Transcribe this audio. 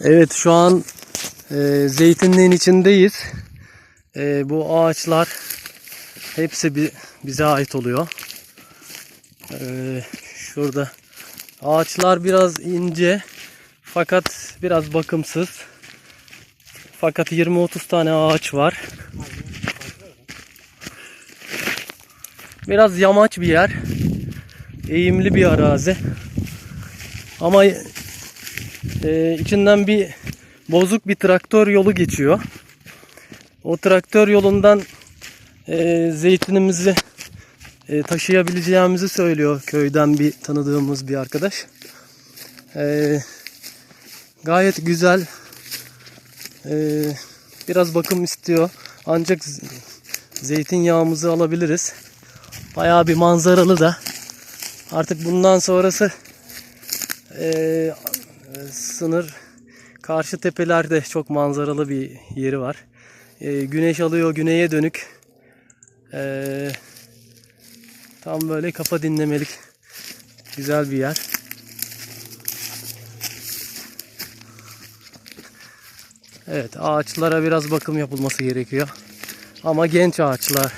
Evet şu an e, zeytinliğin içindeyiz. E, bu ağaçlar hepsi bi- bize ait oluyor. E, şurada ağaçlar biraz ince fakat biraz bakımsız. Fakat 20-30 tane ağaç var. Biraz yamaç bir yer. Eğimli bir arazi. Ama e, içinden bir bozuk bir traktör yolu geçiyor. O traktör yolundan e, zeytinimizi e, taşıyabileceğimizi söylüyor köyden bir tanıdığımız bir arkadaş. E, gayet güzel. E, biraz bakım istiyor. Ancak zeytinyağımızı alabiliriz. Bayağı bir manzaralı da. Artık bundan sonrası e, sınır karşı tepelerde çok manzaralı bir yeri var. E, güneş alıyor güneye dönük. E, tam böyle kafa dinlemelik güzel bir yer. Evet ağaçlara biraz bakım yapılması gerekiyor. Ama genç ağaçlar.